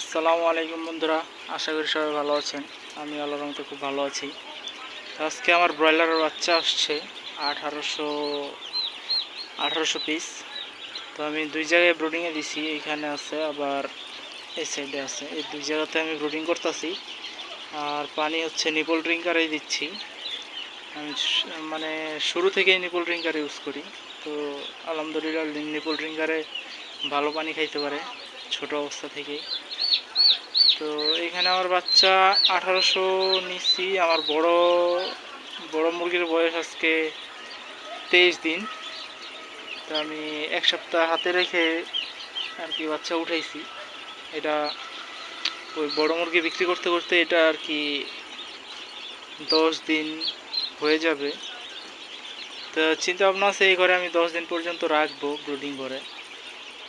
আসসালামু আলাইকুম বন্ধুরা, আশা করি সবাই ভালো আছেন। আমি আল্লাহর রহমতে খুব ভালো আছি। আজকে আমার ব্রয়লারের বাচ্চা আসছে, আঠারোশো আঠারোশো পিস তো আমি দুই জায়গায় ব্রুডিংয়ে দিছি এইখানে আছে, আবার এই সাইডে আছে। এই দুই জায়গাতে আমি ব্রুডিং করতেছি। আর পানি হচ্ছে নিপল ড্রিঙ্কারেই দিচ্ছি। আমি মানে শুরু থেকেই নিপল ড্রিঙ্কার ইউজ করি। তো আলহামদুলিল্লাহ নিপল ড্রিঙ্কারে ভালো পানি খাইতে পারে। ছোট অবস্থা থেকেই। তো এখানে আমার বাচ্চা আঠারোশো নিচ্ছি। আমার বড় বড় মুরগির বয়স আজকে তেইশ দিন। তো আমি এক সপ্তাহ হাতে রেখে আর কি বাচ্চা উঠাইছি। এটা ওই বড় মুরগি বিক্রি করতে করতে এটা আর কি দশ দিন হয়ে যাবে। তো চিন্তা ভাবনা আছে, এই ঘরে আমি দশ দিন পর্যন্ত রাখব ব্রুডিং করে।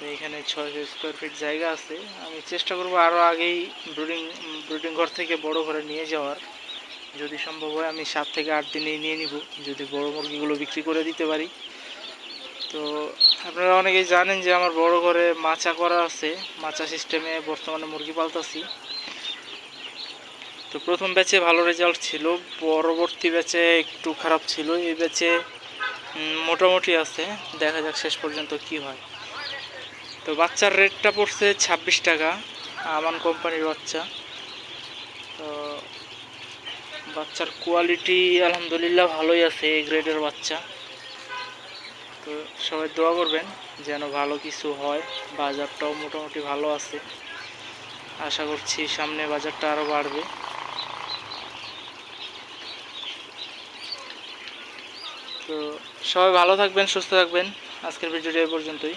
তো এখানে ছয়শো স্কোয়ার ফিট জায়গা আছে। আমি চেষ্টা করব আরও আগেই ব্রুডিং ব্রুডিং ঘর থেকে বড় ঘরে নিয়ে যাওয়ার। যদি সম্ভব হয় আমি সাত থেকে আট দিনেই নিয়ে নিব, যদি বড় মুরগিগুলো বিক্রি করে দিতে পারি। তো আপনারা অনেকেই জানেন যে আমার বড় ঘরে মাচা করা আছে, মাচা সিস্টেমে বর্তমানে মুরগি পালতাছি। তো প্রথম ব্যাচে ভালো রেজাল্ট ছিল, পরবর্তী ব্যাচে একটু খারাপ ছিল, এই ব্যাচে মোটামুটি আছে। দেখা যাক শেষ পর্যন্ত কি হয়। তো বাচ্চার রেটটা পড়ছে ছাব্বিশ টাকা, আমান কোম্পানির বাচ্চা। তো বাচ্চার কোয়ালিটি আলহামদুলিল্লাহ ভালোই আছে এই গ্রেডের বাচ্চা। তো সবাই দোয়া করবেন যেন ভালো কিছু হয়, বাজারটাও মোটামুটি ভালো আছে। আশা করছি সামনে বাজারটা আরও বাড়বে। তো সবাই ভালো থাকবেন, সুস্থ থাকবেন। আজকের ভিডিওটা এই পর্যন্তই।